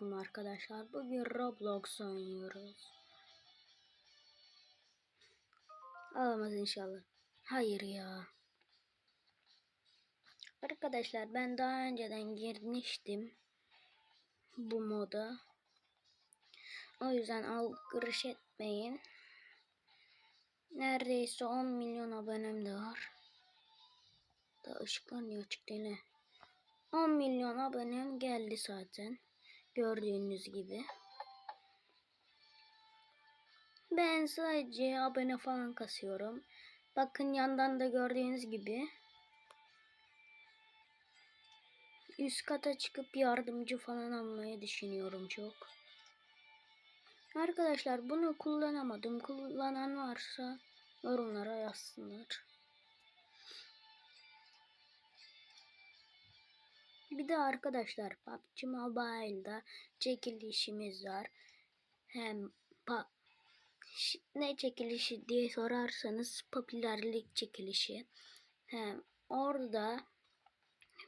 Aleyküm arkadaşlar. Bugün Roblox oynuyoruz. Alamaz inşallah. Hayır ya. Arkadaşlar ben daha önceden girmiştim bu moda. O yüzden algırış etmeyin. Neredeyse 10 milyon abonem de var. Da ışıklar niye değil ne? 10 milyon abonem geldi zaten. Gördüğünüz gibi. Ben sadece abone falan kasıyorum. Bakın yandan da gördüğünüz gibi. Üst kata çıkıp yardımcı falan almayı düşünüyorum çok. Arkadaşlar bunu kullanamadım. Kullanan varsa yorumlara yazsınlar. Bir de arkadaşlar PUBG Mobile'da çekilişimiz var. Hem pa ne çekilişi diye sorarsanız popülerlik çekilişi. Hem orada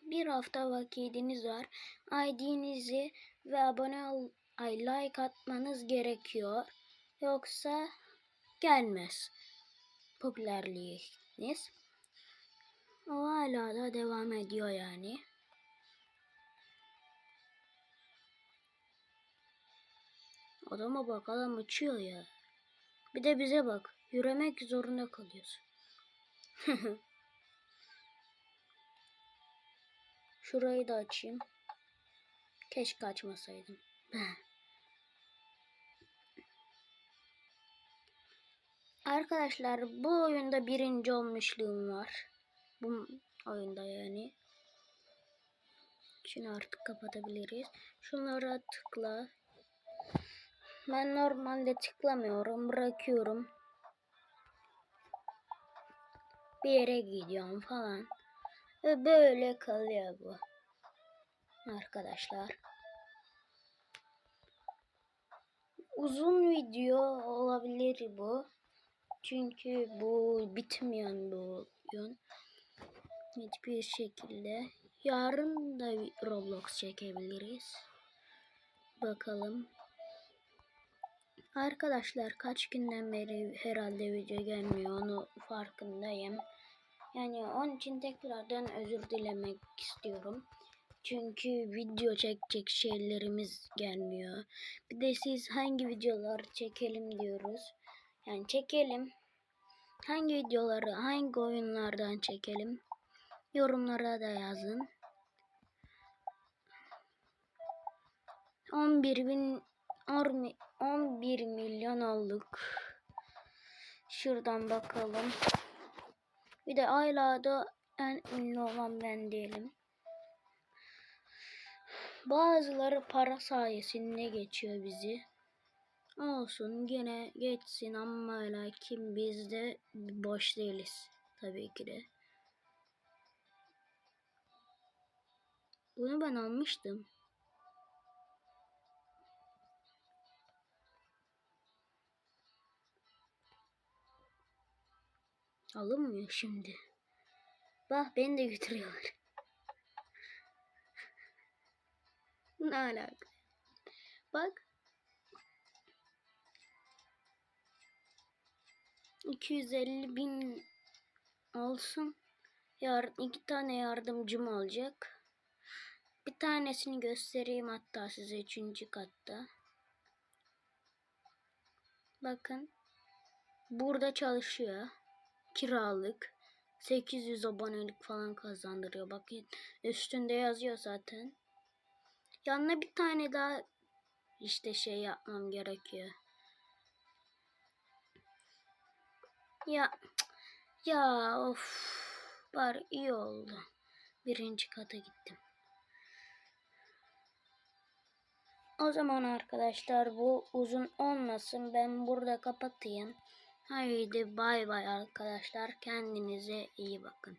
bir hafta vakitiniz var. ID'nizi ve abone ol ay like atmanız gerekiyor. Yoksa gelmez popülerliğiniz. O hala da devam ediyor yani. Adama bak adam uçuyor ya. Bir de bize bak. Yürümek zorunda kalıyoruz. Şurayı da açayım. Keşke açmasaydım. Arkadaşlar bu oyunda birinci olmuşluğum var. Bu oyunda yani. Şimdi artık kapatabiliriz. Şunlara tıkla. Ben normalde tıklamıyorum. Bırakıyorum. Bir yere gidiyorum falan. Ve böyle kalıyor bu. Arkadaşlar. Uzun video olabilir bu. Çünkü bu bitmeyen bir oyun. Hiçbir şekilde. Yarın da Roblox çekebiliriz. Bakalım. Arkadaşlar kaç günden beri herhalde video gelmiyor onu farkındayım. Yani onun için tekrardan özür dilemek istiyorum. Çünkü video çekecek şeylerimiz gelmiyor. Bir de siz hangi videolar çekelim diyoruz. Yani çekelim. Hangi videoları, hangi oyunlardan çekelim? Yorumlara da yazın. 11 bin 11 milyon olduk. Şuradan bakalım. Bir de aylarda en ünlü olan ben diyelim. Bazıları para sayesinde geçiyor bizi. Olsun gene geçsin ama lakin biz de boş değiliz. Tabii ki de. Bunu ben almıştım. Alınmıyor şimdi. Bak beni de götürüyorlar. ne alaka? Bak. 250 bin olsun. Yar iki tane yardımcım olacak. Bir tanesini göstereyim hatta size üçüncü katta. Bakın. Burada çalışıyor kiralık 800 abonelik falan kazandırıyor. Bakın üstünde yazıyor zaten. Yanına bir tane daha işte şey yapmam gerekiyor. Ya ya of var iyi oldu. Birinci kata gittim. O zaman arkadaşlar bu uzun olmasın. Ben burada kapatayım. Haydi bay bay arkadaşlar. Kendinize iyi bakın.